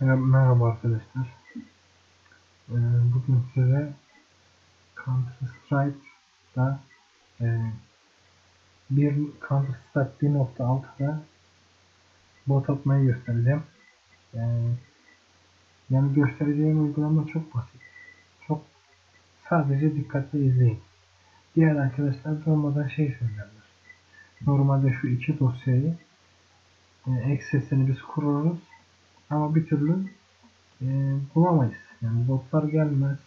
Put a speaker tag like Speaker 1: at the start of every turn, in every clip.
Speaker 1: Merhaba, arkadaşlar. Ee, bugün size Counter Strike'da e, bir Counter Strike 1.6'da bot atmayı göstereceğim. Ee, yani göstereceğim uygulama çok basit. Çok sadece dikkatli izleyin. Diğer arkadaşlar durmadan şey söylerler. Normalde şu iki dosyayı e, eksesini biz kururuz ama bir türlü e, bulamayız. Yani botlar gelmez.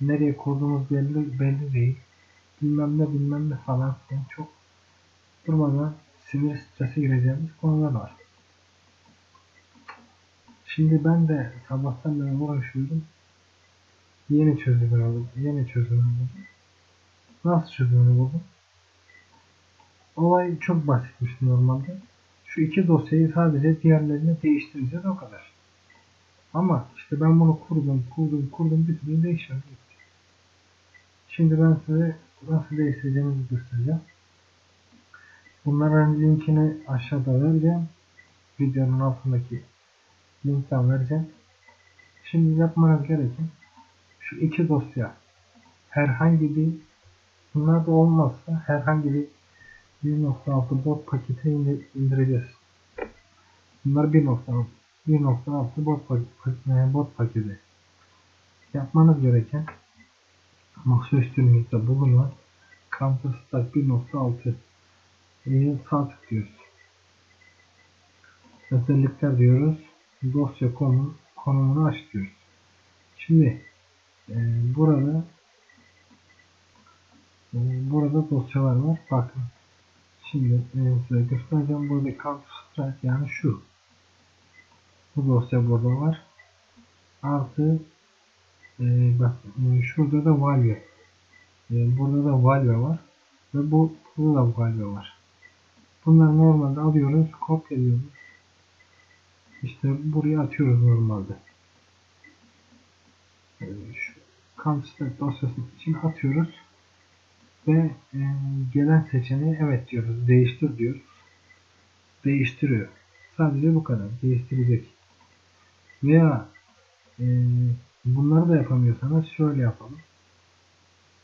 Speaker 1: Nereye kurduğumuz belli, belli değil. Bilmem ne bilmem ne falan filan çok durmadan sinir strese gireceğimiz konular var. Şimdi ben de sabahtan beri uğraşıyorum. Yeni çözümünü buldum. Yeni çözümünü buldum. Nasıl çözümünü buldum? Olay çok basitmiş normalde. Şu iki dosyayı sadece diğerlerine değiştireceğiz o kadar. Ama işte ben bunu kurdum, kurdum, kurdum bir türlü değişmedi. Şimdi ben size nasıl değiştireceğimizi göstereceğim. Bunların linkini aşağıda vereceğim. Videonun altındaki linkten vereceğim. Şimdi yapmanız gereken şu iki dosya herhangi bir bunlar da olmazsa herhangi bir 1.6 bot paketi indir- indireceğiz. Bunlar 1.6 1.6 bot, pak- bot paketi. Yapmanız gereken masaüstünüzde bulunan Counter Strike 1.6 iyi sağ tıklıyoruz. Özellikler diyoruz. Dosya konum, konumunu aç diyoruz. Şimdi e, burada e, burada dosyalar var. Bakın Şimdi e, size göstereceğim. Burada Counter Strike yani şu. Bu dosya burada var. Artı e, bak e, şurada da Valve. E, burada da Valve var. Ve bu burada da Valve var. Bunları normalde alıyoruz, kopyalıyoruz. İşte buraya atıyoruz normalde. E, şu Counter Strike dosyasının içine atıyoruz ve e, gelen seçeneği evet diyoruz. Değiştir diyoruz. Değiştiriyor. Sadece bu kadar. Değiştirecek. Veya e, bunları da yapamıyorsanız şöyle yapalım.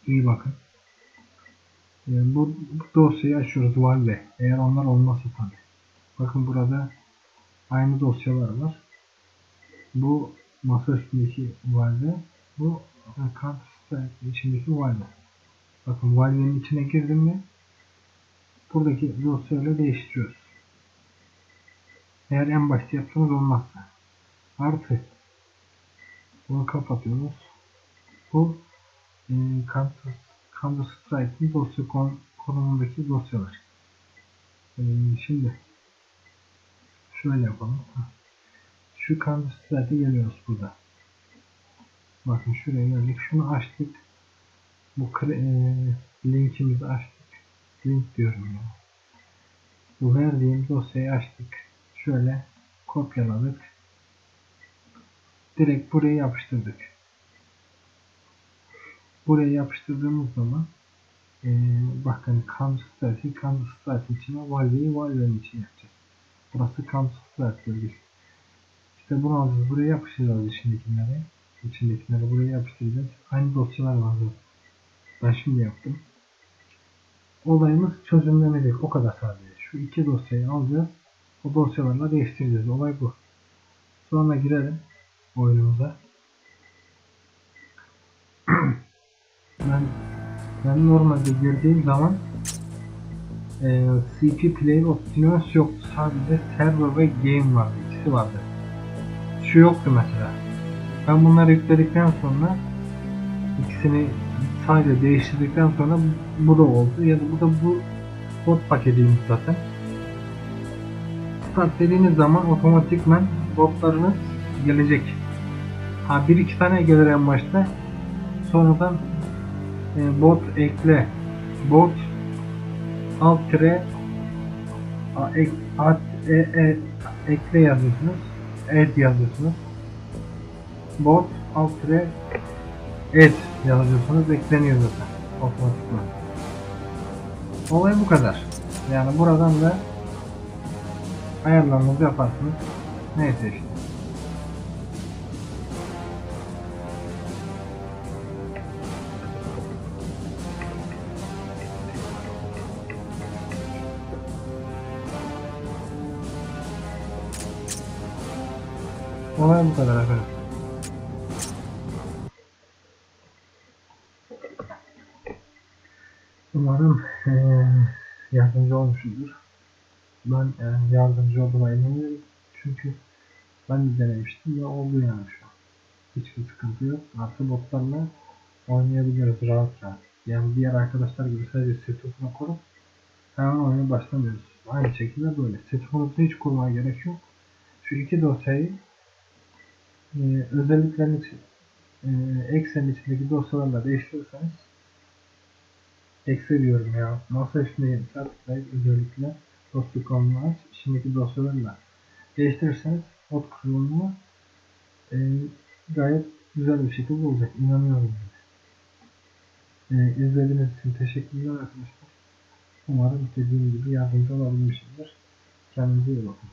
Speaker 1: İyi bakın. E, bu, bu dosyayı açıyoruz Valve. Eğer onlar olmazsa tabi. Bakın burada aynı dosyalar var. Bu masa üstündeki Valve. Bu e, Counter Strike içindeki Valve. Bakın Valve'nin içine girdim mi buradaki dosyayla değiştiriyoruz. Eğer en başta yaptığınız olmazsa. Artı bunu kapatıyoruz. Bu e, Counter, Counter dosya kon, konumundaki dosyalar. E, şimdi şöyle yapalım. Şu Counter Strike'e geliyoruz burada. Bakın şuraya geldik. Şunu açtık. Bu e, linkimizi açtık. Link diyorum ya. Bu verdiğim dosyayı açtık. Şöyle kopyaladık. Direkt buraya yapıştırdık. Buraya yapıştırdığımız zaman e, bakın Counter Strike, Counter Strike içine Valve'yi Valve'nin içine yapacağız. Burası Counter Strike bölgesi. İşte bunu alacağız. Buraya yapıştıracağız içindekileri. İçindekileri buraya yapıştıracağız. Aynı dosyalar var zaten. Ben şimdi yaptım. Olayımız çözümlenecek. O kadar sadece. Şu iki dosyayı alacağız. O dosyalarla değiştireceğiz. Olay bu. Sonra girelim oyunumuza. ben ben normalde girdiğim zaman e, CP Player Options yoktu. Sadece Server ve Game vardı. İkisi vardı. Şu yoktu mesela. Ben bunları yükledikten sonra ikisini sadece değiştirdikten sonra bu da oldu. Ya da bu da bu bot paketiymiş zaten. Start dediğiniz zaman otomatikman botlarınız gelecek. Ha bir iki tane gelir en başta. Sonradan e, bot ekle. Bot alt tire a, ek, at, e, e, ekle yazıyorsunuz. Add yazıyorsunuz. Bot alt tire et yazıyorsanız ekleniyor zaten otomatikman. Olay bu kadar. Yani buradan da ayarlarınızı yaparsınız. Neyse işte. Olay bu kadar efendim. Umarım eee, yardımcı olmuşumdur. Ben eee, yardımcı olduğuma eminim. Çünkü ben de denemiştim ve oldu yani şu an. Hiçbir sıkıntı yok. Artı botlarla oynayabiliyoruz rahat rahat. Yani diğer arkadaşlar gibi sadece setup'unu kurup hemen oyuna başlamıyoruz. Aynı şekilde böyle. Setup'unu hiç kurmaya gerek yok. Şu iki dosyayı eee özelliklerin için eee eksenin içindeki dosyalarla değiştirirseniz eksi diyorum ya. Masa üstünde sağ tıklayıp özellikle dosya konumunu aç. İçindeki dosyalarla değiştirirseniz ot kurulumunu eee gayet güzel bir şekilde olacak. İnanıyorum. Eee izlediğiniz için teşekkürler arkadaşlar. Umarım dediğim gibi yardımcı olabilmişimdir. Kendinize iyi bakın.